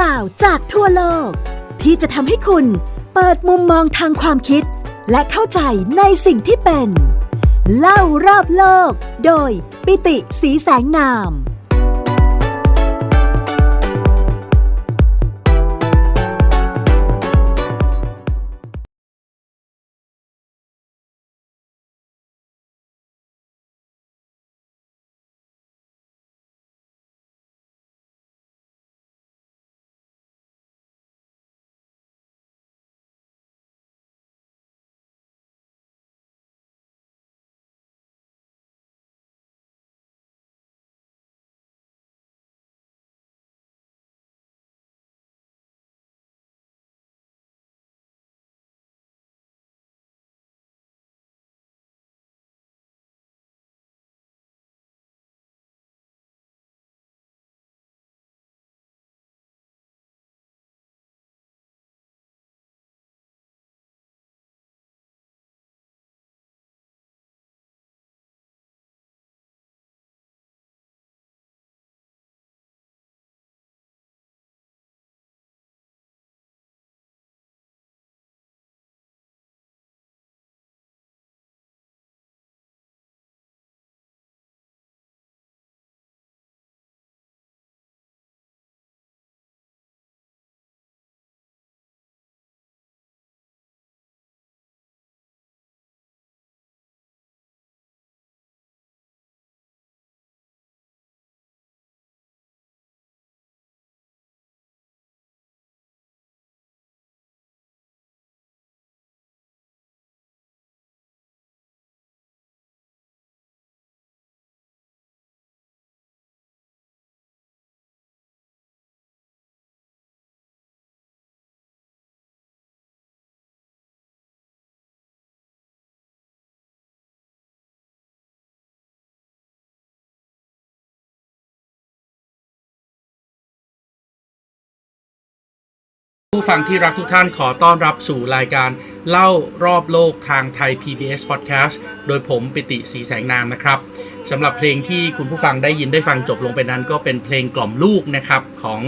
ราวจากทั่วโลก ที่จะทำให้คุณเปิดมุมมองทางความคิด และเข้าใจในสิ่งที่เป็น เล่ารอบโลก โดยปิติสีแสงนาม ผู้ฟังที่รักทุกท่านขอต้อนรับสู่รายการเล่ารอบโลกทางไทย PBS Podcast โดยผมปิติสีแสงนามนะครับสำหรับเพลงที่คุณผู้ฟังได้ยินได้ฟังจบลงไปนั้น ก็เป็นเพลงกล่อมลูกนะครับของ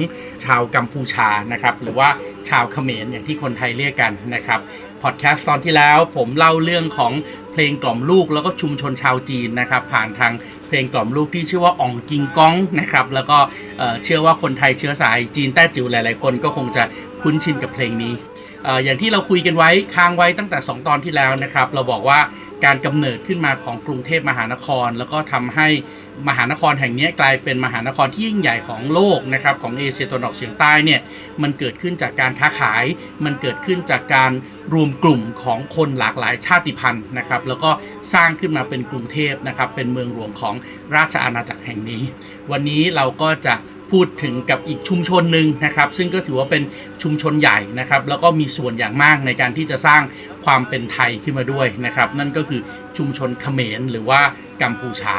ชาวกัมพูชานะครับหรือว่าชาวเขมรอย่างที่คนไทยเรียกกันนะครับพอดแคสต์ตอนที่แล้วผมเล่าเรื่องของเพลงกล่อมลูกแล้วก็ชุมชนชาวจีนนะครับผ่านทางเพลงกล่อมลูกที่ชื่อว่าอ่องกิงก้องนะครับแล้วก็เอ่อเชื่อว่าคนไทยเชื้อสายจีนแต้จิ๋วหลาย ๆ คนก็คงจะ คุ้นชินกับเพลงนี้อย่างที่เราคุยกันไว้ค้างไว้ตั้งแต่ 2 ตอนที่แล้วนะครับ เราบอกว่าการกำเนิดขึ้นมาของกรุงเทพมหานคร แล้วก็ทำให้มหานครแห่งนี้กลายเป็นมหานครที่ยิ่งใหญ่ของโลกนะครับของเอเชียตะวันออกเฉียงใต้เนี่ยมันเกิดขึ้นจากการค้าขาย มันเกิดขึ้นจากการรวมกลุ่มของคนหลากหลายชาติพันธุ์นะครับแล้วก็สร้างขึ้นมาเป็นกรุงเทพนะครับเป็นเมืองหลวงของราชอาณาจักรแห่งนี้ วันนี้เราก็จะ พูดถึงกับอีกชุมชนหนึ่งนะครับ ซึ่งก็ถือว่าเป็นชุมชนใหญ่นะครับ แล้วก็มีส่วนอย่างมากในการที่จะสร้างความเป็นไทยขึ้นมาด้วยนะครับ นั่นก็คือชุมชนเขมรหรือว่ากัมพูชา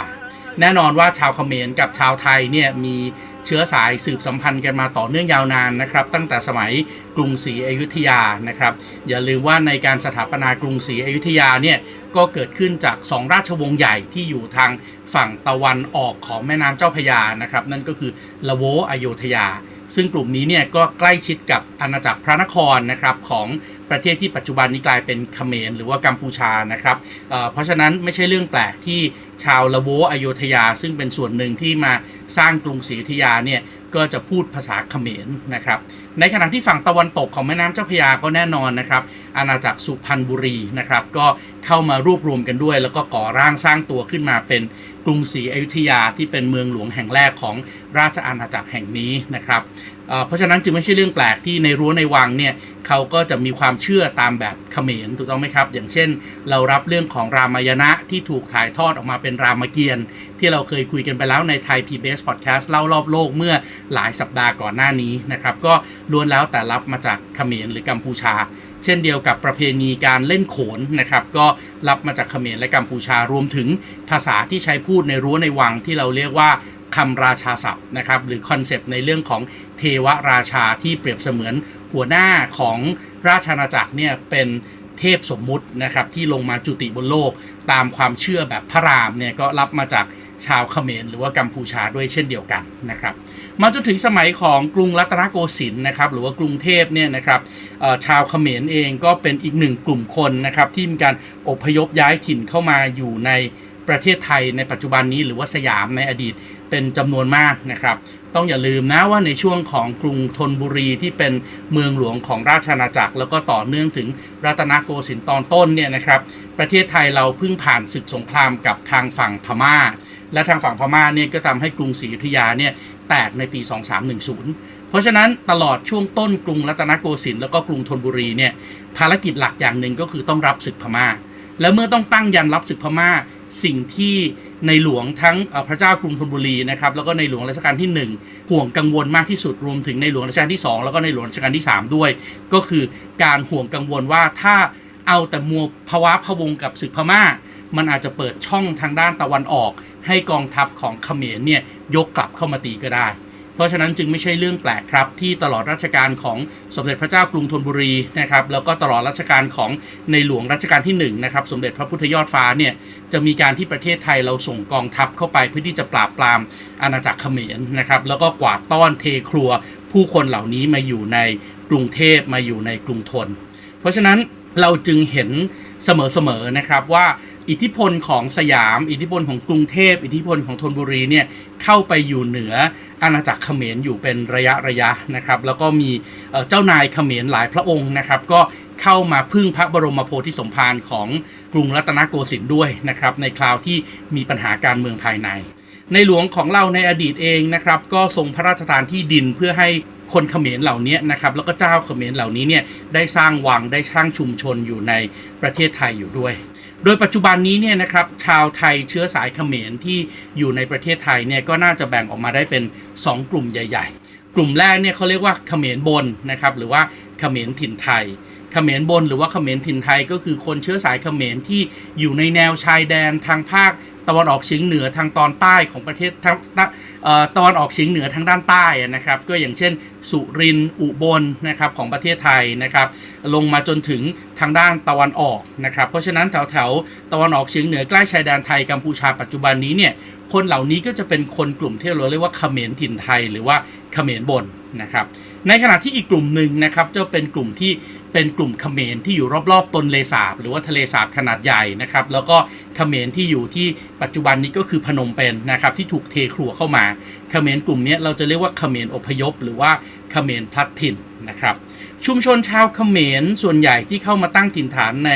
แน่นอนว่าชาวเขมรกับชาวไทยเนี่ยมีเชื้อสายสืบสัมพันธ์กันมาต่อเนื่องยาวนานนะครับ ตั้งแต่สมัยกรุงศรีอยุธยานะครับ อย่าลืมว่าในการสถาปนากรุงศรีอยุธยาเนี่ยก็เกิดขึ้นจากสองราชวงศ์ใหญ่ที่อยู่ทาง ฝั่งตะวันออกของแม่น้ำเจ้าพยานะครับ นั่นก็คือละโวอโยธยา ซึ่งกลุ่มนี้เนี่ยก็ใกล้ชิดกับอาณาจักรพระนครนะครับของประเทศที่ปัจจุบันนี้กลายเป็นเขมรหรือว่ากัมพูชานะครับเเพราะฉะนั้นไม่ใช่เรื่องแปลกที่ชาวละโวอโยธยา ซึ่งเป็นส่วนหนึ่งที่มาสร้างกรุงศรีอยุธยาเนี่ยก็จะพูดภาษาเขมรนะครับ ในขณะที่ฝั่งตะวันตกของแม่น้ำเจ้าพยาก็แน่นอนนะครับ อาณาจักรสุพรรณบุรีนะครับ ก็เข้ามารวบรวมกันด้วย แล้วก็ก่อร่างสร้างตัวขึ้นมาเป็น กรุงศรีอยุธยาที่เป็นเมืองหลวงแห่งแรกของราชอาณาจักรแห่งนี้นะครับเอ่อเพราะฉะนั้นจึงไม่ใช่เรื่องแปลกที่ในรั้วในวังเนี่ยเขาก็จะมีความเชื่อตามแบบเขมรถูกต้องไหมครับ อย่างเช่น เรารับเรื่องของรามายณะที่ถูกถ่ายทอดออกมาเป็นรามเกียรติ์ที่เราเคยคุยกันไปแล้วในไทย PBS Podcast เล่ารอบโลกเมื่อหลายสัปดาห์ก่อนหน้านี้นะครับก็ล้วนแล้วแต่รับมาจากเขมรหรือกัมพูชา เช่นเดียวกับประเพณีการเล่นโขนนะครับ ก็รับมาจากเขมรและกัมพูชารวมถึงภาษาที่ใช้พูดในรั้วในวังที่เราเรียกว่าคำราชาศัพท์นะครับหรือคอนเซปต์ในเรื่องของเทวราชาที่เปรียบเสมือนหัวหน้าของราชอาณาจักรเนี่ยเป็นเทพสมมุตินะครับที่ลงมาจุติบนโลก ตามความเชื่อแบบพระรามเนี่ยก็รับมาจากชาวเขมรหรือว่ากัมพูชาด้วยเช่นเดียวกันนะครับ มาจนถึงสมัยของกรุงรัตนโกสินทร์นะครับหรือว่ากรุงเทพเนี่ยนะครับชาวเขมรเองก็เป็นอีกหนึ่งกลุ่มคนนะครับที่มีการอพยพย้ายถิ่นเข้ามาอยู่ในประเทศไทยในปัจจุบันนี้หรือว่าสยามในอดีตเป็นจำนวนมากนะครับ ต้องอย่าลืมนะว่าในช่วงของกรุงธนบุรีที่เป็นเมืองหลวงของราชอาณาจักร แล้วก็ต่อเนื่องถึงรัตนโกสินทร์ตอนต้นเนี่ยนะครับ ประเทศไทยเราเพิ่งผ่านศึกสงครามกับทางฝั่งพม่า และทางฝั่งพม่าเนี่ยก็ทำให้กรุงศรีอยุธยาเนี่ยแตกในปี 2310 เพราะฉะนั้นตลอดช่วงต้นกรุงรัตนโกสินทร์แล้วก็กรุงธนบุรีเนี่ยภารกิจหลักอย่างหนึ่งก็คือต้องรับศึกพม่า และเมื่อต้องตั้งยันรับศึกพม่าสิ่งที่ในหลวงทั้งพระเจ้ากรุงธนบุรีนะครับแล้วก็ในหลวงรัชกาลที่ 1 ห่วงกังวลมากที่สุดรวมถึงในหลวงรัชกาลที่ 2 แล้วก็ในหลวงรัชกาลที่ 3 ด้วย ก็คือการห่วงกังวลว่าถ้าเอาแต่มัวภาวะพะวงกับศึกพม่า มันอาจจะเปิดช่องทางด้านตะวันออก ให้กองทัพของเขมรเนี่ยยกกลับเข้ามาตีก็ได้ เพราะฉะนั้นจึงไม่ใช่เรื่องแปลกครับ ที่ตลอดรัชกาลของสมเด็จพระเจ้ากรุงธนบุรีนะครับแล้วก็ตลอดรัชกาลของในหลวงรัชกาลที่1นะครับสมเด็จพระพุทธยอดฟ้าเนี่ยจะมีการที่ประเทศไทยเราส่งกองทัพเข้าไปเพื่อที่จะปราบปรามอาณาจักรเขมรนะครับแล้วก็กวาดต้อนเทครัว ผู้คนเหล่านี้มาอยู่ในกรุงเทพมาอยู่ในกรุงธนเพราะฉะนั้นเราจึงเห็นเสมอๆนะครับว่า อิทธิพลของสยาม อิทธิพลของกรุงเทพ อิทธิพลของธนบุรีเนี่ยเข้าไปอยู่เหนืออาณาจักรเขมรอยู่เป็นระยะระยะนะครับ แล้วก็มีเจ้านายเขมรหลายพระองค์นะครับ ก็เข้ามาพึ่งพระบรมโพธิสมภารของกรุงรัตนโกสินทร์ด้วยนะครับ ในคราวที่มีปัญหาการเมืองภายใน ในหลวงของเราในอดีตเองนะครับ ก็ทรงพระราชทานที่ดินเพื่อให้คนเขมรเหล่านี้นะครับแล้วก็เจ้าเขมรเหล่านี้เนี่ยได้สร้างวังได้สร้างชุมชนอยู่ในประเทศไทยอยู่ด้วย โดยปัจจุบันนี้เนี่ยนะครับชาวไทยเชื้อสายเขมรที่อยู่ในประเทศไทยเนี่ยก็น่าจะแบ่งออกมาได้เป็น 2 กลุ่มใหญ่ ๆ กลุ่มแรกเนี่ยเขาเรียกว่าเขมรบนนะครับหรือว่าเขมรถิ่นไทยเขมรบนหรือว่าเขมรถิ่นไทยก็คือคนเชื้อสายเขมรที่อยู่ในแนวชายแดนทางภาค ตะวันออกเฉียงเหนือทางตอนใต้ของประเทศทางตะวันออกเฉียงเหนือทางด้านใต้นะครับ ก็อย่างเช่น สุรินอุบลนะครับของประเทศไทยนะครับลงมาจนถึงทางด้านตะวันออกนะครับ เพราะฉะนั้นแถวแถวตะวันออกเฉียงเหนือใกล้ชายแดนไทยกัมพูชาปัจจุบันนี้เนี่ยคนเหล่านี้ก็จะเป็นคนกลุ่มที่เราเรียกว่าเขมรถิ่นไทยหรือว่าเขมรบนนะครับ ในขณะที่อีกกลุ่มหนึ่งนะครับจะเป็นกลุ่มที่เป็นกลุ่มเขมรที่อยู่รอบๆตนเลสาบ หรือว่าทะเลสาบขนาดใหญ่นะครับ แล้วก็เขมรที่อยู่ที่ปัจจุบันนี้ก็คือพนมเปญนะครับที่ถูกเทครัวเข้ามาเขมรกลุ่มนี้เราจะเรียกว่าเขมรอพยพ หรือว่าเขมรพลัดถิ่นนะครับชุมชนชาวเขมรส่วนใหญ่ที่เข้ามาตั้งถิ่นฐานใน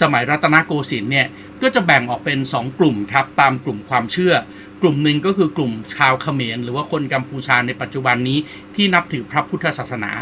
สมัยรัตนโกสินทร์เนี่ยก็จะแบ่งออกเป็น 2 กลุ่มครับตามกลุ่มความเชื่อ กลุ่มหนึ่งก็คือกลุ่มชาวเขมร หรือว่าคนกัมพูชาในปัจจุบันนี้ที่นับถือพระพุทธศาสนา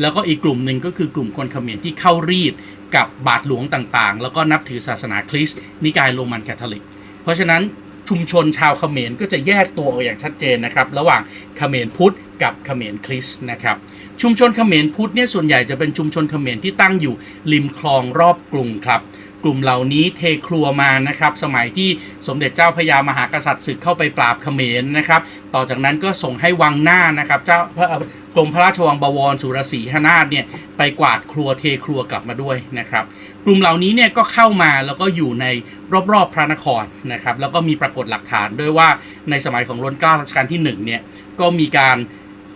แล้วก็อีกกลุ่มหนึ่งก็คือกลุ่มคนเขมรที่เข้ารีดกับบาทหลวงต่างๆ แล้วก็นับถือศาสนาคริสต์นิกายโรมันคาทอลิก เพราะฉะนั้นชุมชนชาวเขมรก็จะแยกตัวออกอย่างชัดเจนนะครับ ระหว่างเขมรพุทธกับเขมรคริสต์นะครับชุมชนเขมรพุทธเนี่ยส่วนใหญ่จะเป็นชุมชนเขมรที่ตั้งอยู่ริมคลองรอบกรุงครับ กลุ่มเหล่านี้เทครัวมานะครับสมัยที่สมเด็จเจ้าพระยามหากษัตริย์ศึกเข้าไปปราบเขมรนะครับ ต่อจากนั้นก็ส่งให้วังหน้านะครับเจ้าพระกรมพระราชวังบวรสุรศรีหนาถเนี่ยไปกวาดครัวเทครัวกลับมาด้วยนะครับกลุ่มเหล่านี้เนี่ยก็เข้ามาแล้วก็อยู่ในรอบๆพระนครนะครับแล้วก็มีปรากฏหลักฐานด้วยว่าในสมัยของรัชกาลรัชกาลที่หนึ่งเนี่ยก็มีการ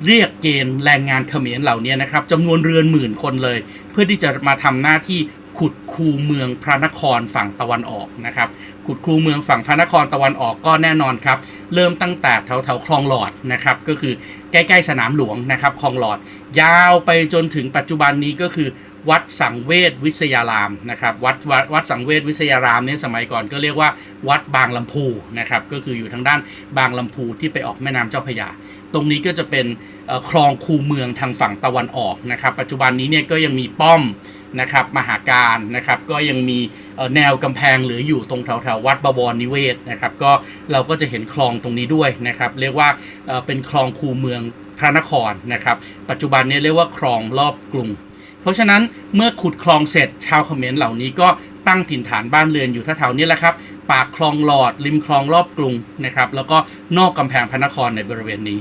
เรียกเกณฑ์แรงงานเขมรเหล่านี้นะครับจำนวนเรือนหมื่นคนเลย เพื่อที่จะมาทำหน้าที่ ขุดคูเมืองพระนครฝั่งตะวันออกนะครับขุดคูเมืองฝั่งพระนครตะวันออกก็แน่นอนครับเริ่มตั้งแต่แถวแถวๆคลองหลอดนะครับก็คือใกล้ๆสนามหลวงนะครับคลองหลอด ยาวไปจนถึงปัจจุบันนี้ก็คือวัดสังเวชวิทยารามนะครับวัดวัดวัดสังเวชวิทยารามเนี่ยสมัยก่อนก็เรียกว่าวัดบางลำพูนะครับก็คืออยู่ทางด้านบางลำพูที่ไปออกแม่น้ำเจ้าพระยา ตรงนี้ก็จะเป็นคลองคูเมืองทางฝั่งตะวันออกนะครับปัจจุบันนี้เนี่ยก็ยังมีป้อม นะครับมหาการนะครับก็ยังมีแนวกำแพงเหลืออยู่ตรงแถวๆวัดบวรนิเวศนะครับก็เราก็จะเห็นคลองตรงนี้ด้วยนะครับเรียกว่าเป็นคลองคูเมืองพระนครนะครับปัจจุบันนี้เรียกว่าคลองรอบกรุง เพราะฉะนั้นเมื่อขุดคลองเสร็จชาวเขมรเหล่านี้ก็ตั้งถิ่นฐานบ้านเรือนอยู่แถวๆนี้แหละครับปากคลองหลอดริมคลองรอบกรุงนะครับแล้วก็นอกกำแพงพระนครในบริเวณนี้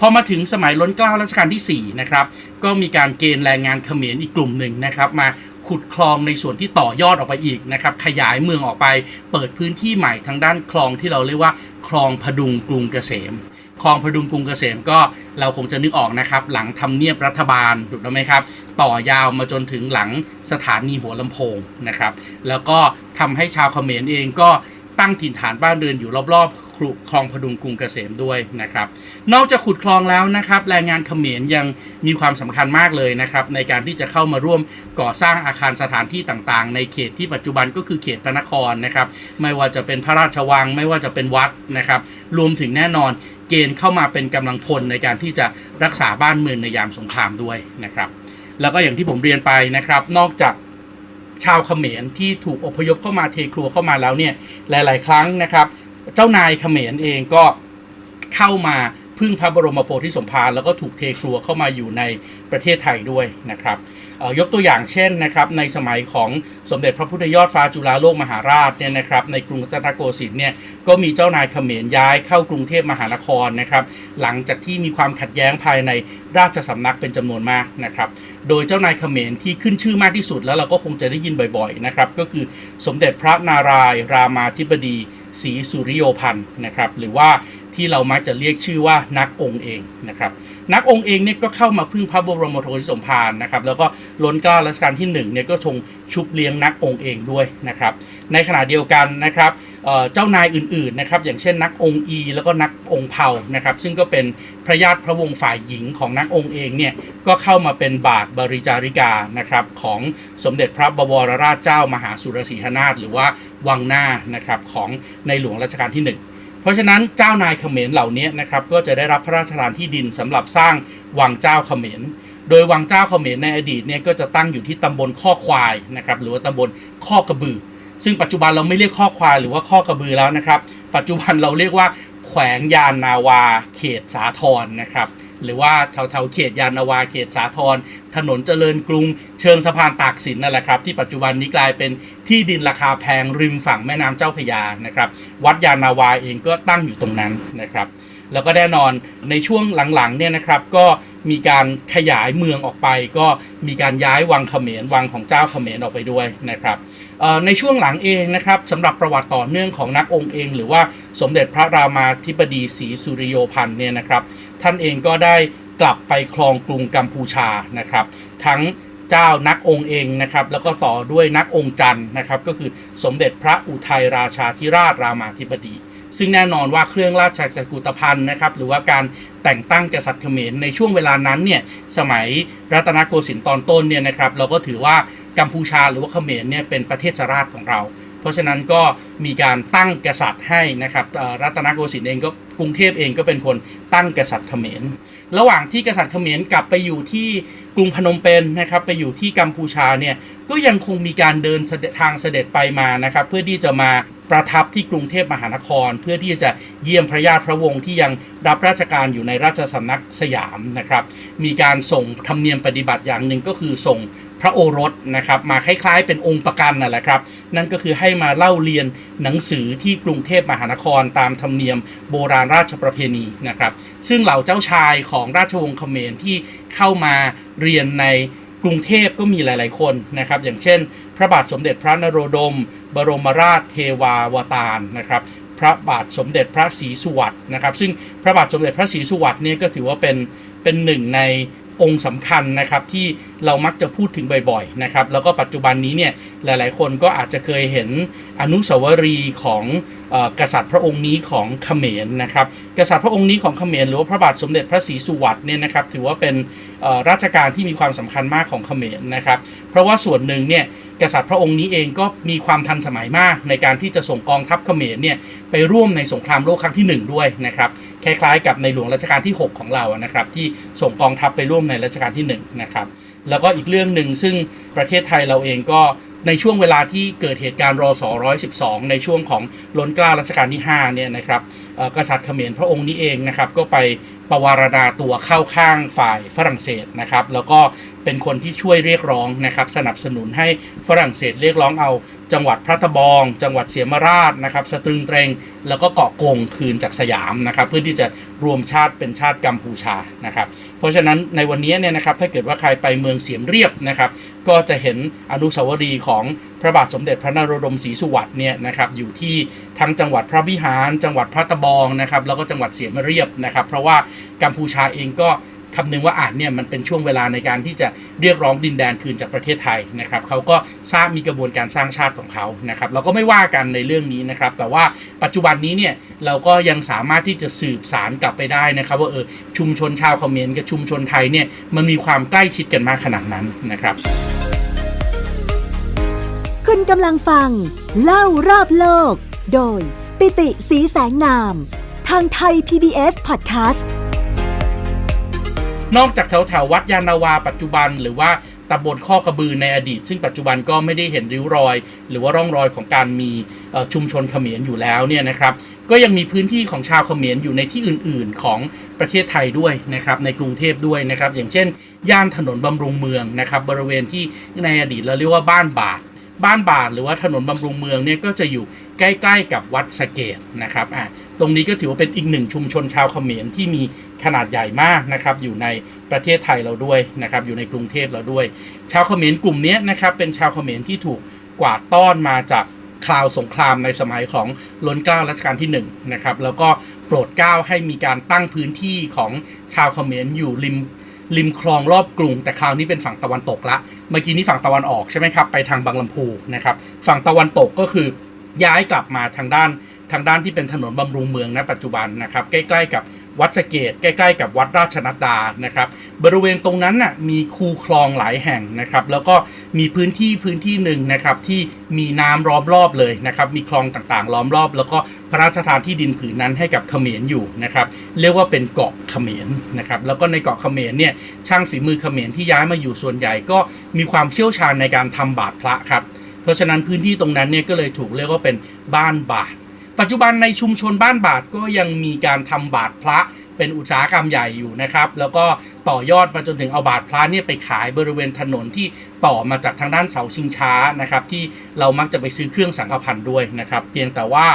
พอมาถึงสมัยล้นเกล้ารัชกาลที่4นะครับก็มีการเกณฑ์แรงงานเขมรอีกกลุ่มหนึ่งนะครับมาขุดคลองในส่วนที่ต่อยอดออกไปอีกนะครับขยายเมืองออกไป เปิดพื้นที่ใหม่ทางด้านคลองที่เราเรียกว่าคลองพดุงกรุงเกษมคลองพดุงกรุงเกษมก็เราคงจะนึกออกนะครับ หลังทำเนียบรัฐบาลถูกต้องไหมครับ ต่อยาวมาจนถึงหลังสถานีหัวลำโพงนะครับ แล้วก็ทำให้ชาวเขมรเองก็ตั้งถิ่นฐานบ้านเรือนอยู่รอบๆ คลุคลองพดุงกรุงเกษมด้วยนะครับ นอกจากขุดคลองแล้วนะครับ แรงงานเขมรยังมีความสำคัญมากเลยนะครับ ในการที่จะเข้ามาร่วมก่อสร้างอาคารสถานที่ต่างๆ ในเขตที่ปัจจุบันก็คือเขตพระนครนะครับ ไม่ว่าจะเป็นพระราชวัง ไม่ว่าจะเป็นวัดนะครับ รวมถึงแน่นอนเกณฑ์เข้ามาเป็นกำลังพลในการที่จะรักษาบ้านเมืองในยามสงครามด้วยนะครับ แล้วก็อย่างที่ผมเรียนไปนะครับ นอกจากชาวเขมรที่ถูกอพยพเข้ามาเทครัวเข้ามาแล้วเนี่ยหลาย ๆ ครั้งนะครับ เจ้านายเขมรเองก็เข้ามาพึ่งพระบรมโพธิสมภารแล้วก็ถูกเทครัวเข้ามาอยู่ในประเทศไทยด้วยนะครับยกตัวอย่างเช่นนะครับในสมัยของสมเด็จพระพุทธยอดฟ้าจุฬาโลกมหาราชเนี่ยนะครับในกรุงรัตนโกสินทร์เนี่ยก็มีเจ้านายเขมรย้ายเข้ากรุงเทพมหานครนะครับหลังจากที่มีความขัดแย้งภายในราชสำนักเป็นจำนวนมากนะครับโดยเจ้านายเขมรที่ขึ้นชื่อมากที่สุดแล้วเราก็คงจะได้ยินบ่อยๆนะครับก็คือสมเด็จพระนารายณ์รามาธิบดี ศรีสุริโยพันธ์นะครับ หรือว่าที่เรามักจะเรียกชื่อว่านักองค์เองนะครับ นักองค์เองเนี่ยก็เข้ามาพึ่งพระบรมโพธิสมภารนะครับ แล้วก็ล้นเกล้ารัชกาลที่1เนี่ยก็ทรงชุบเลี้ยงนักองค์เองด้วยนะครับ ในขณะเดียวกันนะครับเอ่อเจ้านายอื่นๆนะครับอย่างเช่นนักองค์อี แล้วก็นักองค์เผานะครับ ซึ่งก็เป็นพระญาติพระวงศ์ฝ่ายหญิงของนักองค์เองเนี่ยก็เข้ามาเป็นบาทบริจาริกานะครับของสมเด็จพระบวรราชเจ้ามหาสุรสีหนาถหรือว่า วังหน้านะครับของในหลวงรัชกาลที่หนึ่งเพราะฉะนั้นเจ้านายเขมรเหล่านี้นะครับก็จะได้รับพระราชทานที่ดินสำหรับสร้างวังเจ้าเขมร โดยวังเจ้าเขมรในอดีตเนี่ยก็จะตั้งอยู่ที่ตำบลข้อควายนะครับหรือว่าตำบลข้อกระบือ ซึ่งปัจจุบันเราไม่เรียกข้อควายหรือว่าข้อกระบือแล้วนะครับ ปัจจุบันเราเรียกว่าแขวงยานนาวา เขตสาทรนะครับ หรือว่าแถวๆเขตยานาวาเขตสาทรถนนเจริญกรุง เชิงสะพานตากสินนั่นแหละครับ ที่ปัจจุบันนี้กลายเป็นที่ดินราคาแพงริมฝั่งแม่น้ำเจ้าพยานะครับวัดยานาวาเองก็ตั้งอยู่ตรงนั้นนะครับแล้วก็แน่นอนในช่วงหลังๆเนี่ยนะครับก็มีการขยายเมืองออกไป ก็มีการย้ายวังเขมรวังของเจ้าเขมรออกไปด้วยนะครับในช่วงหลังเองนะครับสำหรับประวัติต่อเนื่องของนักองค์เอง หรือว่าสมเด็จพระรามาธิบดีศรีสุริโยพันธ์เนี่ยนะครับ ท่านเองก็ได้กลับไปครองกรุงกัมพูชานะครับ ทั้งเจ้านักองค์เองนะครับ แล้วก็ต่อด้วยนักองค์จันนะครับ ก็คือสมเด็จพระอุทัยราชาธิราชรามาธิบดี ซึ่งแน่นอนว่าเครื่องราชจักรุตภัณฑ์นะครับ หรือว่าการแต่งตั้งกษัตริย์เขมรในช่วงเวลานั้นเนี่ยสมัยรัตนโกสินทร์ตอนต้นเนี่ยนะครับ เราก็ถือว่ากัมพูชาหรือว่าเขมรเนี่ยเป็นประเทศราชของเรา ราะฉะนั้นก็มีการตั้งกษัตริย์ให้นะครับรัตนโกสินทร์เองก็กรุงเทพเองก็เป็นคนตั้งกษัตริย์เขมร ระหว่างที่กษัตริย์เขมรกลับไปอยู่ที่กรุงพนมเปญนะครับไปอยู่ที่กัมพูชาเนี่ยก็ยังคงมีการเดินทางเสด็จไปมานะครับเพื่อที่จะมาประทับที่กรุงเทพมหานคร เพื่อที่จะเยี่ยมพระญาติพระวงศ์ที่ยังรับราชการอยู่ในราชสำนักสยามนะครับมีการส่งธรรมเนียมปฏิบัติอย่างหนึ่งก็คือส่ง พระโอรสนะครับมาคล้ายๆเป็นองค์ประกันนั่นแหละครับ นั่นก็คือให้มาเล่าเรียนหนังสือที่กรุงเทพมหานครตามธรรมเนียมโบราณราชประเพณีนะครับ ซึ่งเหล่าเจ้าชายของราชวงศ์เขมรที่เข้ามาเรียนในกรุงเทพก็มีหลายๆคนนะครับ อย่างเช่น พระบาทสมเด็จพระนโรดม บรมราชเทวาวตารนะครับพระบาทสมเด็จพระศรีสุวัตนะครับ ซึ่งพระบาทสมเด็จพระศรีสุวัตเนี่ยก็ถือว่าเป็นเป็นหนึ่งใน องค์สำคัญนะครับที่เรามักจะพูดถึงบ่อยๆนะครับแล้วก็ปัจจุบันนี้เนี่ยหลายๆ คนก็อาจจะเคยเห็นอนุสาวรีย์ของกษัตริย์พระองค์นี้ของเขมรนะครับกษัตริย์พระองค์นี้ของเขมรหรือว่าพระบาทสมเด็จพระศรีสุวัตเนี่ยนะครับถือว่าเป็นราชการที่มีความสำคัญมากของเขมรนะครับเพราะว่าส่วนหนึ่งเนี่ย กษัตริย์พระองค์นี้เองก็มีความทันสมัยมากในการที่จะส่งกองทัพเขมรเนี่ยไปร่วมในสงครามโลกครั้งที่หนึ่งด้วยนะครับคล้ายๆ กับในหลวงรัชกาลที่ 6 ของเราอะนะครับที่ส่งกองทัพไปร่วมในรัชกาลที่1นะครับแล้วก็อีกเรื่องหนึ่งซึ่งประเทศไทยเราเองก็ในช่วงเวลาที่เกิดเหตุการณ์รอส112ในช่วงของล้นกล้ารัชกาลที่5เนี่ยนะครับกษัตริย์เขมรพระองค์นี้เองนะครับก็ไปประวารณาตัวเข้าข้างฝ่ายฝรั่งเศสนะครับแล้วก็ เป็นคนที่ช่วยเรียกร้องนะครับสนับสนุนให้ฝรั่งเศสเรียกร้องเอาจังหวัดพระตะบอง จังหวัดเสียมราชนะครับสตรึงเตรงแล้วก็เกาะกงคืนจากสยามนะครับเพื่อที่จะรวมชาติเป็นชาติกัมพูชานะครับเพราะฉะนั้นในวันนี้เนี่ยนะครับถ้าเกิดว่าใครไปเมืองเสียมเรียบนะครับก็จะเห็นอนุสาวรีย์ของพระระบาทสมเด็จพระนโรดมศรีสุวัตเนี่ยนะครับอยู่ที่ทั้งจังหวัดพระวิหาร จังหวัดพระตะบองนะครับแล้วก็จังหวัดเสียมเรียบนะครับเพราะว่ากัมพูชาเองก็ คำนึงว่าอาจเนี่ยมันเป็นช่วงเวลาในการที่จะเรียกร้องดินแดนคืนจากประเทศไทยนะครับเขาก็สร้างมีกระบวนการสร้างชาติของเขานะครับเราก็ไม่ว่ากันในเรื่องนี้นะครับ แต่ว่าปัจจุบันนี้เนี่ยเราก็ยังสามารถที่จะสืบสารกลับไปได้นะครับว่าเออชุมชนชาวเขมรกับชุมชนไทยเนี่ยมันมีความใกล้ชิดกันมากขนาดนั้นนะครับ คุณกำลังฟัง เล่ารอบโลก โดยปิติสีแสงนาม ทางไทย PBS Podcast นอกจากแถวแถวๆวัดยานาวาปัจจุบัน หรือว่าตำบลข้อกระบือในอดีต ซึ่งปัจจุบันก็ไม่ได้เห็นริ้วรอย หรือว่าร่องรอยของการมีชุมชนเขมรอยู่แล้วเนี่ยนะครับก็ยังมีพื้นที่ของชาวเขมรอยู่ในที่อื่น ๆ ของประเทศไทยด้วยนะครับในกรุงเทพด้วยนะครับอย่างเช่น ย่านถนนบำรุงเมืองนะครับบริเวณที่ในอดีตเราเรียกว่าบ้านบาทบ้านบาทหรือว่าถนนบำรุงเมืองเนี่ยก็จะอยู่ใกล้ ๆ กับวัดสะเกตนะครับอะตรงนี้ก็ถือว่าเป็นอีกหนึ่งชุมชนชาวเขมรที่มี ขนาดใหญ่มากนะครับอยู่ในประเทศไทยเราด้วยนะครับอยู่ในกรุงเทพเราด้วย ชาวเขมรกลุ่มนี้นะครับเป็นชาวเขมรที่ถูกกวาดต้อนมาจากคราวสงครามในสมัยของล้นเกล้ารัชกาลที่1นะครับแล้วก็โปรดเกล้าให้มีการตั้งพื้นที่ของชาวเขมรอยู่ริมริมคลองรอบกรุง แต่คราวนี้เป็นฝั่งตะวันตกละ เมื่อกี้นี้ฝั่งตะวันออกใช่ไหมครับไปทางบางลำพูนะครับฝั่งตะวันตกก็คือย้ายกลับมาทางด้านทางด้านที่เป็นถนนบำรุงเมืองณปัจจุบันนะครับใกล้ ๆ กับ วัดสเกตใกล้ๆ กับวัดราชนัดดานะครับ บริเวณตรงนั้นน่ะมีคูคลองหลายแห่งนะครับ แล้วก็มีพื้นที่พื้นที่หนึ่งนะครับที่มีน้ำล้อมรอบเลยนะครับ มีคลองต่างๆ ล้อมรอบ แล้วก็พระราชทานที่ดินผืนนั้นให้กับเขมรอยู่นะครับ เรียกว่าเป็นเกาะเขมรนะครับ แล้วก็ในเกาะเขมรเนี่ยช่างฝีมือเขมรที่ย้ายมาอยู่ส่วนใหญ่ก็มีความเชี่ยวชาญในการทำบาตรพระครับ เพราะฉะนั้นพื้นที่ตรงนั้นเนี่ยก็เลยถูกเรียกว่าเป็นบ้านบาท ปัจจุบันในชุมชนบ้านบาทก็ยังมีการทำบาทพระเป็นอุตสาหกรรมใหญ่อยู่นะครับ แล้วก็ต่อยอดมาจนถึงเอาบาทพระเนี่ยไปขายบริเวณถนนที่ต่อมาจากทางด้านเสาชิงช้านะครับ ที่เรามักจะไปซื้อเครื่องสังฆพันธ์ด้วยนะครับ เพียงแต่ว่า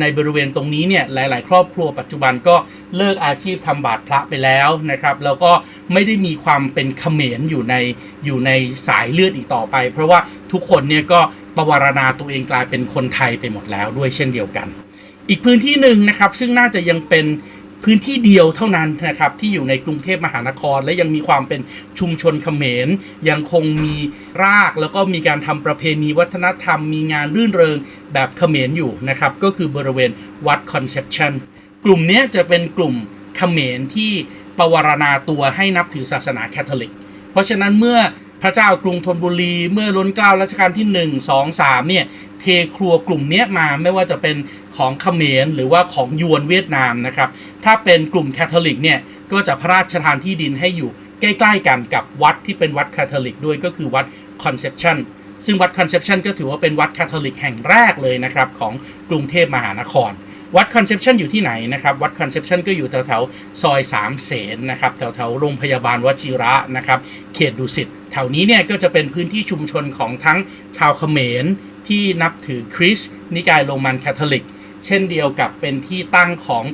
ในบริเวณตรงนี้เนี่ยหลาย ๆ ครอบครัวปัจจุบันก็เลิกอาชีพทำบาทพระไปแล้วนะครับ แล้วก็ไม่ได้มีความเป็นเขมรอยู่ในอยู่ในสายเลือดอีกต่อไป เพราะว่าทุกคนเนี่ยก็ประวารณาตัวเองกลายเป็นคนไทยไปหมดแล้วด้วยเช่นเดียวกัน อีกพื้นที่หนึ่งนะครับ ซึ่งน่าจะยังเป็นพื้นที่เดียวเท่านั้นนะครับที่อยู่ในกรุงเทพมหานคร และยังมีความเป็นชุมชนเขมร ยังคงมีรากแล้วก็มีการทำประเพณีวัฒนธรรม มีงานรื่นเริงแบบเขมรอยู่นะครับ ก็คือบริเวณวัดคอนเซปชันกลุ่มนี้จะเป็นกลุ่มเขมรที่ประวารณาตัวให้นับถือศาสนาแคทอลิก เพราะฉะนั้นเมื่อ พระเจ้ากรุงธนบุรีเมื่อล้นเกล้ารัชกาลที่ 1 2 3เนี่ยเทครัวกลุ่มเนี้ยมาไม่ว่าจะเป็นของเขมรหรือว่าของยวนเวียดนามนะครับถ้าเป็นกลุ่มแคทอลิกเนี่ยก็จะพระราชทานที่ดินให้อยู่ใกล้ๆกันกับวัดที่เป็นวัดแคทอลิกด้วยก็คือวัดคอนเซปชันซึ่งวัดคอนเซปชันก็ถือว่าเป็นวัดแคทอลิกแห่งแรกเลยนะครับของกรุงเทพมหานคร วัดคอนเซปชันอยู่ที่ไหนนะครับ วัดคอนเซปชันก็อยู่แถวๆซอยสามเสนนะครับแถวๆโรงพยาบาลวชิระนะครับเขตดุสิตแถวนี้เนี่ยก็จะเป็นพื้นที่ชุมชนของทั้งชาวเขมรที่นับถือคริสต์นิกายโรมันคาทอลิก เช่นเดียวกับเป็นที่ตั้งของ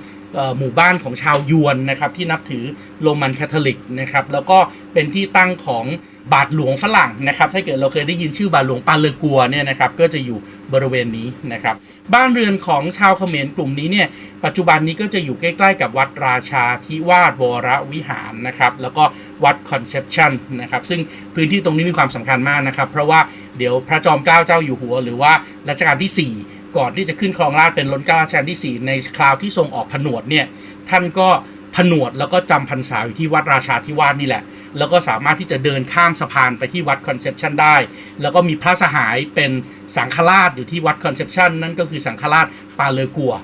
หมู่บ้านของชาวยวนนะครับที่นับถือโรมันคาทอลิกนะครับแล้วก็เป็นที่ตั้งของ บาทหลวงฝรั่งนะครับถ้าเกิดเราเคยได้ยินชื่อบาทหลวงปาเลอกัวเนี่ยนะครับก็จะอยู่บริเวณนี้นะครับบ้านเรือนของชาวเขมรกลุ่มนี้เนี่ยปัจจุบันนี้ก็จะอยู่ใกล้ๆกับวัดราชาธิวาสวรวิหารนะครับแล้วก็วัดคอนเซปชันนะครับซึ่งพื้นที่ตรงนี้มีความสำคัญมากนะครับ เพราะว่าเดี๋ยวพระจอมเกล้าเจ้าอยู่หัว หรือว่ารัชกาลที่ 4 ก่อนที่จะขึ้นครองราชย์เป็นล้นเกล้ารัชกาลที่ 4 ในคราวที่ทรงออกผนวดเนี่ยท่านก็ ผนวดแล้วก็จำพรรษาอยู่ที่วัดราชาธิวาสนี่แหละ แล้วก็สามารถที่จะเดินข้ามสะพานไปที่วัดคอนเซปชันได้ แล้วก็มีพระสหายเป็นสังฆราชอยู่ที่วัดคอนเซปชันนั่นก็คือสังฆราชปาเลอกัว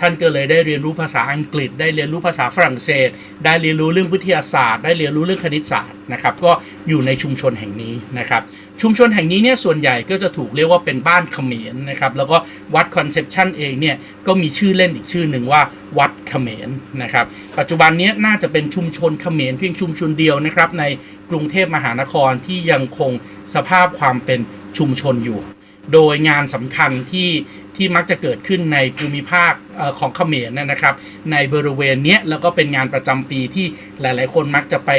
ท่านก็เลยได้เรียนรู้ภาษาอังกฤษ ได้เรียนรู้ภาษาฝรั่งเศส ได้เรียนรู้เรื่องวิทยาศาสตร์ ได้เรียนรู้เรื่องคณิตศาสตร์นะครับ ก็อยู่ในชุมชนแห่งนี้นะครับ ชุมชนแห่งนี้เนี่ยส่วนใหญ่ก็จะถูกเรียกว่าเป็นบ้านเขมรนะครับแล้วก็วัดคอนเซปชันเองเนี่ยก็มีชื่อเล่นอีกชื่อหนึ่งว่าวัดเขมรนะครับปัจจุบันนี้น่าจะเป็นชุมชนเขมรเพียงชุมชนเดียวนะครับในกรุงเทพมหานครที่ยังคงสภาพความเป็นชุมชนอยู่ โดยงานสำคัญที่ที่มักจะเกิดขึ้นในภูมิภาคของเขมรเนยนะครับ ในบริเวณนี้แล้วก็เป็นงานประจำปีที่หลาย ๆ คนมักจะไป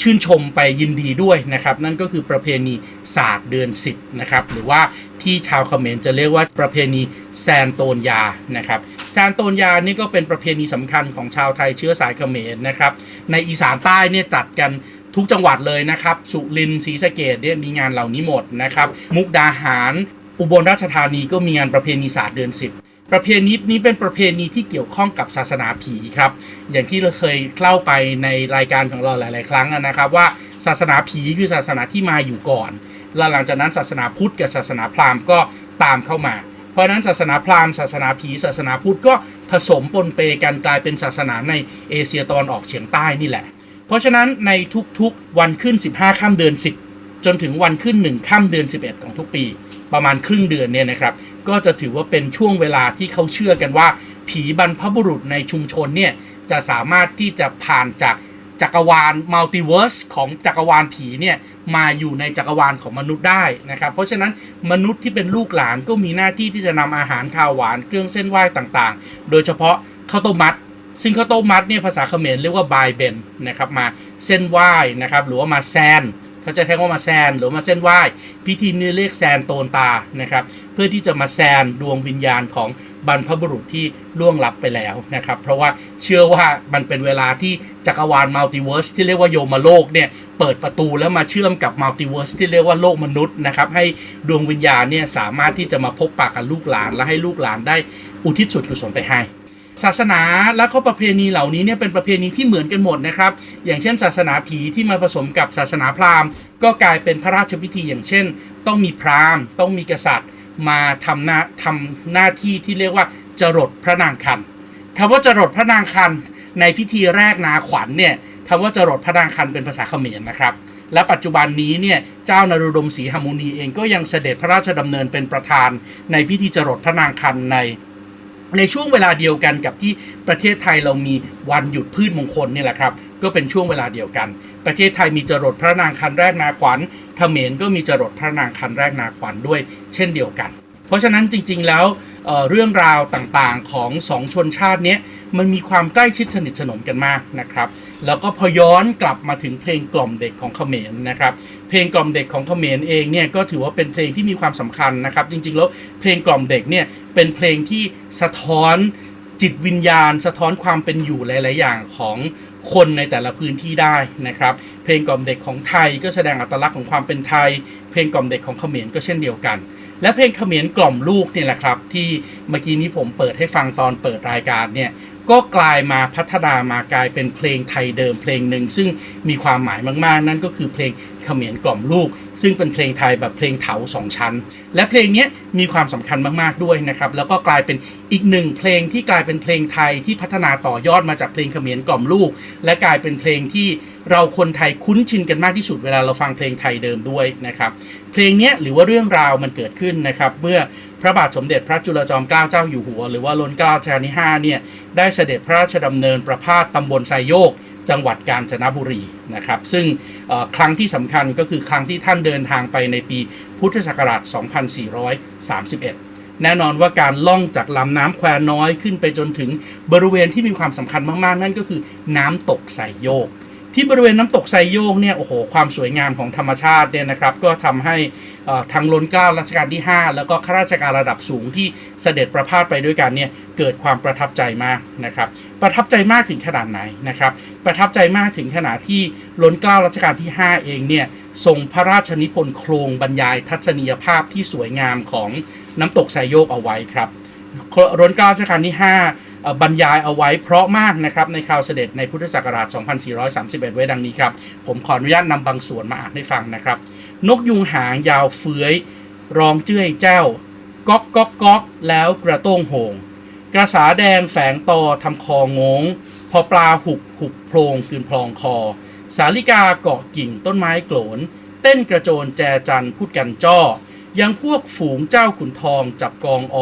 ชื่นชมไปยินดีด้วยนะครับ นั่นก็คือประเพณีศาสตร์เดือน 10นะครับหรือว่าที่ชาวเขมรจะเรียกว่าประเพณีแซนโตนยานะครับแซนโตนยานี่ก็เป็นประเพณีสำคัญของชาวไทยเชื้อสายเขมรนะครับในอีสานใต้เนี่ยจัดกันทุกจังหวัดเลยนะครับ สุรินทร์ศรีสะเกดเนี่ยมีงานเหล่านี้หมดนะครับ มุกดาหาร อุบลราชธานีก็มีงานประเพณีศาสตร์เดือน 10 ประเพณีนี้เป็นประเพณีที่เกี่ยวข้องกับศาสนาผีครับ อย่างที่เราเคยเล่าไปในรายการของเราหลาย ๆ ครั้งนะครับ ว่าศาสนาผีคือศาสนาที่มาอยู่ก่อนแล้วหลังจากนั้นศาสนาพุทธกับศาสนาพราหมณ์ก็ตามเข้ามา เพราะนั้นศาสนาพราหมณ์ศาสนาผี ศาสนาพุทธก็ผสมปนเปกันกลายเป็นศาสนาในเอเชียตะวันออกเฉียงใต้นี่แหละ เพราะฉะนั้นในทุกๆวันขึ้น 15ค่ำเดือน 10 จนถึงวันขึ้น1ค่ำเดือน 11 ของทุกปี ประมาณครึ่งเดือนเนี่ยนะครับ ก็จะถือว่าเป็นช่วงเวลาที่เขาเชื่อกันว่า ผีบรรพบุรุษในชุมชนเนี่ยจะสามารถที่จะผ่านจากจักรวาลมัลติเวิร์สของจักรวาลผีเนี่ยมาอยู่ในจักรวาลของมนุษย์ได้นะครับ เพราะฉะนั้นมนุษย์ที่เป็นลูกหลานก็มีหน้าที่ที่จะนำอาหารข้าวหวานเครื่องเส้นไหว้ต่างๆ โดยเฉพาะข้าวต้มมัด ซึ่งข้าวต้มมัดเนี่ยภาษาเขมรเรียกว่าบายเบนนะครับมาเส้นไหว้นะครับหรือว่ามาแซน เขาจะใช้คำว่ามาแซนหรือมาเส้นไหว้พิธีนี้เรียกแซนโตนตานะครับ เพื่อที่จะมาแซนดวงวิญญาณของบรรพบุรุษที่ล่วงลับไปแล้วนะครับ เพราะว่าเชื่อว่ามันเป็นเวลาที่จักรวาลมัลติเวิร์สที่เรียกว่าโยมโลกเนี่ยเปิดประตูแล้วมาเชื่อมกับมัลติเวิร์สที่เรียกว่าโลกมนุษย์นะครับ ให้ดวงวิญญาณเนี่ยสามารถที่จะมาพบปากกับลูกหลาน และให้ลูกหลานได้อุทิศส่วนกุศลไปให้ ศาสนาและข้อประเพณีเหล่านี้เนี่ยเป็นประเพณีที่เหมือนกันหมดนะครับ อย่างเช่น ศาสนาผีที่มาผสมกับศาสนาพราหมณ์ ก็กลายเป็นพระราชพิธีอย่างเช่น ต้องมีพราหมณ์ ต้องมีกษัตริย์ มาทำหน้าทำหน้าที่ที่เรียกว่าจรดพระนางคันคำว่าจรดพระนางคันในพิธีแรกนาขวัญเนี่ยคำว่าจรดพระนางคันเป็นภาษาเขมรนะครับ และปัจจุบันนี้เนี่ยเจ้านรุดมศรีหมุนีเองก็ยังเสด็จพระราชดำเนินเป็นประธานในพิธีจรดพระนางคันใน ในช่วงเวลาเดียวกันกับที่ประเทศไทยเรามีวันหยุดพืชมงคลนี่แหละครับ ก็เป็นช่วงเวลาเดียวกัน ประเทศไทยมีจรดพระนางคันแรกนาขวัญเขมรก็มีจรดพระนางคันแรกนาขวัญด้วย เช่นเดียวกัน เพราะฉะนั้นจริง ๆ แล้วเเรื่องราวต่างๆของสองชนชาตินี้มันมีความใกล้ชิดสนิทสนมกันมากนะครับ แล้วก็พอย้อนกลับมาถึงเพลงกล่อมเด็กของเขมรนะครับ เพลงกล่อมเด็กของเขมรเองเนี่ยก็ถือว่าเป็นเพลงที่มีความสำคัญนะครับ จริงๆแล้วเพลงกล่อมเด็กเนี่ยเป็นเพลงที่สะท้อนจิตวิญญาณ สะท้อนความเป็นอยู่หลาย ๆ อย่างของคนในแต่ละพื้นที่ได้นะครับ เพลงกล่อมเด็กของไทยก็แสดงอัตลักษณ์ของความเป็นไทย เพลงกล่อมเด็กของเขมรก็เช่นเดียวกัน และเพลงเขมรกล่อมลูกเนี่ยแหละครับ ที่เมื่อกี้นี้ผมเปิดให้ฟังตอนเปิดรายการเนี่ย ก็กลายมาพัฒนามากลายเป็นเพลงไทยเดิมเพลงหนึ่งซึ่งมีความหมายมากๆ นั่นก็คือเพลงเขมรกล่อมลูก ซึ่งเป็นเพลงไทยแบบเพลงเถาสองชั้น และเพลงนี้มีความสำคัญมากๆด้วยนะครับแล้วก็กลายเป็นอีกหนึ่งเพลงที่กลายเป็นเพลงไทยที่พัฒนาต่อยอดมาจากเพลงเขมรกล่อมลูก และกลายเป็นเพลงที่เราคนไทยคุ้นชินกันมากที่สุดเวลาเราฟังเพลงไทยเดิมด้วยนะครับเพลงนี้หรือว่าเรื่องราวมันเกิดขึ้นนะครับเมื่อ พระบาทสมเด็จพระจุลจอมเกล้าเจ้าอยู่หัว หรือว่าล้นเกล้าชาลที่5เนี่ยได้เสด็จพระราชดำเนินประพาสตำบลไซโยก จังหวัดกาญจนบุรีนะครับซึ่งครั้งที่สำคัญก็คือครั้งที่ท่านเดินทางไปในปีพุทธศักราช 2431แน่นอนว่าการล่องจากลำน้ำแควน้อยขึ้นไปจนถึงบริเวณที่มีความสำคัญมาก ๆ นั่นก็คือน้ำตกไซโยก ที่บริเวณน้ำตกไซโยกเนี่ยโอ้โหความสวยงามของธรรมชาติเนี่ยนะครับ ก็ทำให้ทางล้นเกล้ารัชกาลที่ 5 แล้วก็ข้าราชการระดับสูงที่เสด็จประพาสไปด้วยกันเนี่ยเกิดความประทับใจมากนะครับ ประทับใจมากถึงขนาดไหนนะครับ ประทับใจมากถึงขนาดที่ล้นเกล้ารัชกาลที่ 5 เองเนี่ยทรงพระราชนิพนธ์โครงบรรยายทัศนียภาพที่สวยงามของน้ำตกไซโยกเอาไว้ครับร้นเกล้ารัชกาลที่ 5 บรรยายเอาไว้เพราะมากนะครับในคราวเสด็จในพุทธศักราช 2431 ไว้ดังนี้ครับ ผมขออนุญาตนำบางส่วนมาอ่านให้ฟังนะครับ นกยุงหางยาวเฟื้อยร้องเจ้ยแจ้วก๊อกก๊อกก๊อกแล้วกระโต้งโหง กระสาแดงแฝงตอทำคองง พอปลาหุบหุบโพรงคืนพลองคอ สาลิกาเกาะกิ่งต้นไม้โกลน เต้นกระโจนแจจันพูดกันจ้อ ยังพวกฝูงเจ้าขุนทองจับกองอ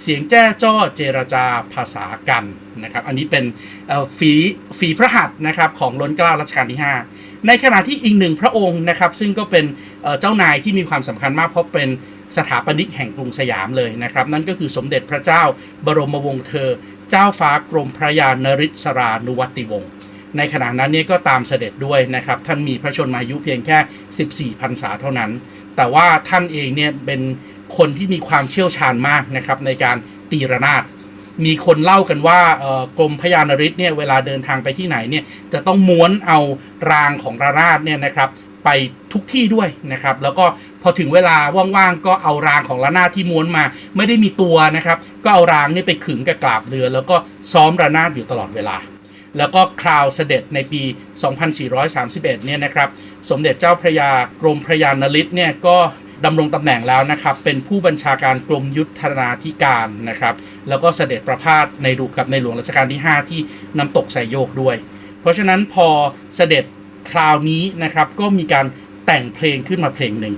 เสียงแจ้จ้อเจรจาภาษากันนะครับ อันนี้เป็นฝีฝีพระหัตถ์นะครับของล้นเกล้ารัชกาลที่ 5 ในขณะที่อีกหนึ่งพระองค์นะครับ ซึ่งก็เป็นเจ้านายที่มีความสำคัญมากเพราะเป็นสถาปนิกแห่งกรุงสยามเลยนะครับ นั่นก็คือสมเด็จพระเจ้าบรมวงศ์เธอ เจ้าฟ้ากรมพระยานริศรานุวัติวงศ์ในขณะนั้นเนี่ยก็ตามเสด็จด้วยนะครับ ท่านมีพระชนมายุเพียงแค่ 14พรรษาเท่านั้น แต่ว่าท่านเองเนี่ยเป็น คนที่มีความเชี่ยวชาญมากนะครับในการตีระนาดมีคนเล่ากันว่ากรมพยานริศเนี่ยเวลาเดินทางไปที่ไหนเนี่ยจะต้องม้วนเอารางของระนาดเนี่ยนะครับไปทุกที่ด้วยนะครับ แล้วก็พอถึงเวลาว่างๆก็เอารางของระนาดที่ม้วนมา ไม่ได้มีตัวนะครับ ก็เอารางนี่ไปขึงกับกราบเรือ แล้วก็ซ้อมระนาดอยู่ตลอดเวลา แล้วก็คราวเสด็จในปี 2431 เนี่ยนะครับ สมเด็จเจ้าพระยากรมพระยานฤทธิ์เนี่ยก็ ดำรงตำแหน่งแล้วนะครับ เป็นผู้บัญชาการกรมยุทธนาธิการนะครับ แล้วก็เสด็จประพาสในรูปกับในหลวงรัชกาลที่ 5 ที่น้ำตกไซโยกด้วย เพราะฉะนั้นพอเสด็จคราวนี้นะครับก็มีการแต่งเพลงขึ้นมาเพลงหนึ่ง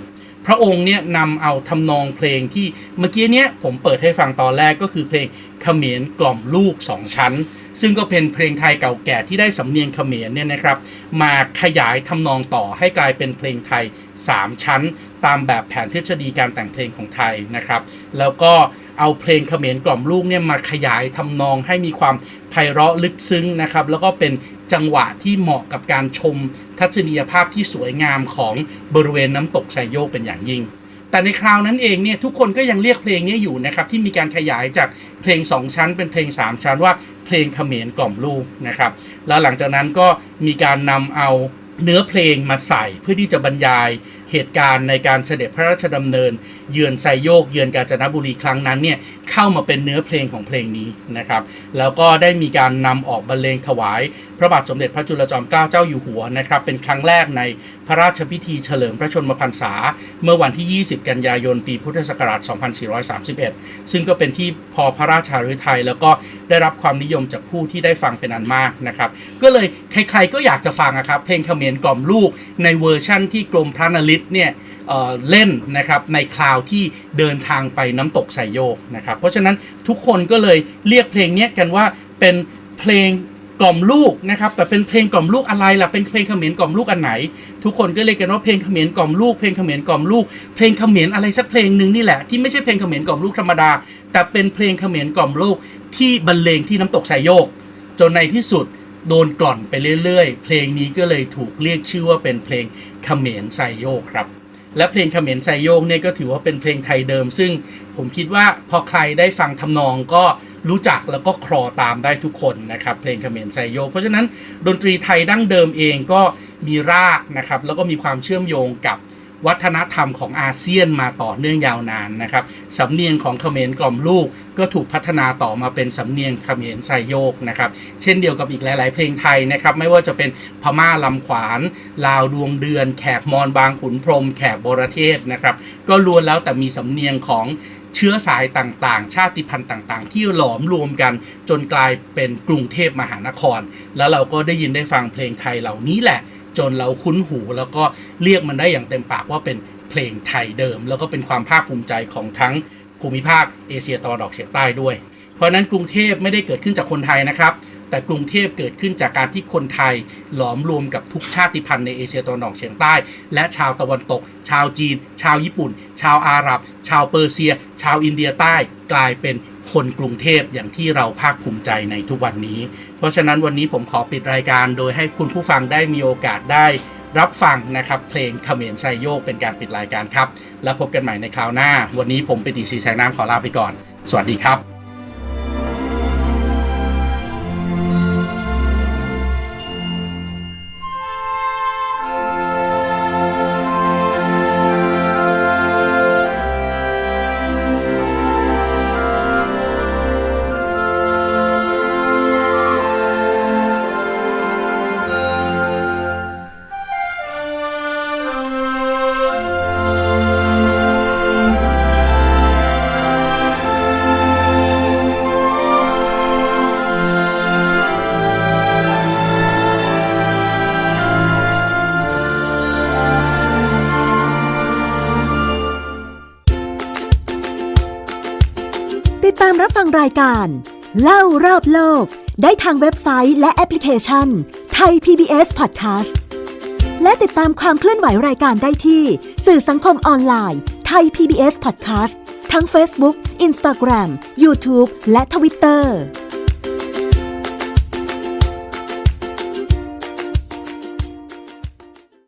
พระองค์เนี่ยนำเอาทำนองเพลงที่เมื่อกี้เนี้ยผมเปิดให้ฟังตอนแรกก็คือเพลงเขมรกล่อมลูกสองชั้น ซึ่งก็เป็นเพลงไทยเก่าแก่ที่ได้สำเนียงเขมรเนี่ยนะครับมาขยายทำนองต่อให้กลายเป็นเพลงไทย 3 ชั้น ตามแบบแผนทฤษฎีการแต่งเพลงของไทยนะครับ แล้วก็เอาเพลงเขมรกล่อมลูกเนี่ยมาขยายทำนองให้มีความไพเราะลึกซึ้งนะครับ แล้วก็เป็นจังหวะที่เหมาะกับการชมทัศนียภาพที่สวยงามของบริเวณน้ำตกไซโยกเป็นอย่างยิ่งแต่ในคราวนั้นเองเนี่ยทุกคนก็ยังเรียกเพลงนี้อยู่นะครับที่มีการขยายจากเพลง 2 ชั้นเป็นเพลง 3 ชั้นว่า เพลงเขมรกล่อมลูกนะครับ แล้วหลังจากนั้นก็มีการนำเอาเนื้อเพลงมาใส่เพื่อที่จะบรรยายเหตุการณ์ในการเสด็จพระราชดำเนิน เยือนไซโยกเยือนกาญจนบุรีครั้งนั้นเนี่ยเข้ามาเป็นเนื้อเพลงของเพลงนี้นะครับ แล้วก็ได้มีการนำออกบรรเลงถวายพระบาทสมเด็จพระจุลจอมเกล้าเจ้าอยู่หัวนะครับเป็นครั้งแรกในพระราชพิธีเฉลิมพระชนมพรรษา เมื่อวันที่ 20 กันยายน ปีพุทธศักราช 2431 ซึ่งก็เป็นที่พอพระราชาฤทัยแล้วก็ได้รับความนิยมจากผู้ที่ได้ฟังเป็นอันมากนะครับ ก็เลยใครๆก็อยากจะฟังอะครับ เพลงเขมรกล่อมลูกในเวอร์ชั่นที่กรมพระนฤทธิ์เนี่ยเล่นนะครับในคราวที่เดินทางไปน้ำตกไซโยกนะครับ เพราะฉะนั้นทุกคนก็เลยเรียกเพลงนี้กันว่าเป็นเพลง กล่อมลูกนะครับ แต่เป็นเพลงกล่อมลูกอะไรล่ะเป็นเพลงเขมรกล่อมลูกอันไหน ทุกคนก็เรียกกันว่าเพลงเขมรกล่อมลูกเพลงเขมรกล่อมลูก เพลงเขมรอะไรสักเพลงหนึ่งนี่แหละที่ไม่ใช่เพลงเขมรกล่อมลูกธรรมดา แต่เป็นเพลงเขมรกล่อมลูกที่บรรเลงที่น้ำตกไซโยก จนในที่สุดโดนกล่อนไปเรื่อยๆ เพลงนี้ก็เลยถูกเรียกชื่อว่าเป็นเพลงเขมรไซโยกครับ และเพลงเขมรไซโยกเนี่ยก็ถือว่าเป็นเพลงไทยเดิม ซึ่งผมคิดว่าพอใครได้ฟังทำนองก็ รู้จักแล้วก็คลอตามได้ทุกคนนะครับเพลงเขมรไซโยก เพราะฉะนั้นดนตรีไทยดั้งเดิมเองก็มีรากนะครับแล้วก็มีความเชื่อมโยงกับวัฒนธรรมของอาเซียนมาต่อเนื่องยาวนานนะครับสำเนียงของเขมรกล่อมลูกก็ถูกพัฒนาต่อมาเป็นสำเนียงเขมรไซโยกนะครับเช่นเดียวกับอีกหลาย ๆ เพลงไทยนะครับไม่ว่าจะเป็นพม่าลำขวาน ลาวดวงเดือน แขกมอญบางขุนพรหมแขกบรเทศนะครับก็ล้วนแล้วแต่มีสำเนียงของ เชื้อสายต่างๆ ชาติพันธุ์ต่างๆ ที่หลอมรวมกันจนกลายเป็นกรุงเทพมหานคร แล้วเราก็ได้ยินได้ฟังเพลงไทยเหล่านี้แหละ จนเราคุ้นหูแล้วก็เรียกมันได้อย่างเต็มปากว่าเป็นเพลงไทยเดิม แล้วก็เป็นความภาคภูมิใจของทั้งภูมิภาคเอเชียตะวันออกเฉียงใต้ด้วย เพราะนั้นกรุงเทพไม่ได้เกิดขึ้นจากคนไทยนะครับ แต่กรุงเทพเกิดขึ้นจากการที่คนไทยหลอมรวมกับทุกชาติพันธุ์ในเอเชียตะวันออกเฉียงใต้ และชาวตะวันตก ชาวจีน ชาวญี่ปุ่น ชาวอาหรับ ชาวเปอร์เซีย ชาวอินเดียใต้กลายเป็นคนกรุงเทพอย่างที่เราภาคภูมิใจในทุกวันนี้ เพราะฉะนั้นวันนี้ผมขอปิดรายการโดยให้คุณผู้ฟังได้มีโอกาสได้รับฟังนะครับ เพลงเขมรไซโยกเป็นการปิดรายการครับ แล้วพบกันใหม่ในคราวหน้า วันนี้ผมปิติศรีแสงน้ำขอลาไปก่อน สวัสดีครับายการ เล่ารอบโลก ได้ทางเว็บไซต์และแอปพลิเคชันไทย PBS Podcast และติดตามความเคลื่อนไหวรายการได้ที่ สื่อสังคมออนไลน์ไทย PBS Podcast ทั้ง Facebook Instagram YouTube และ Twitter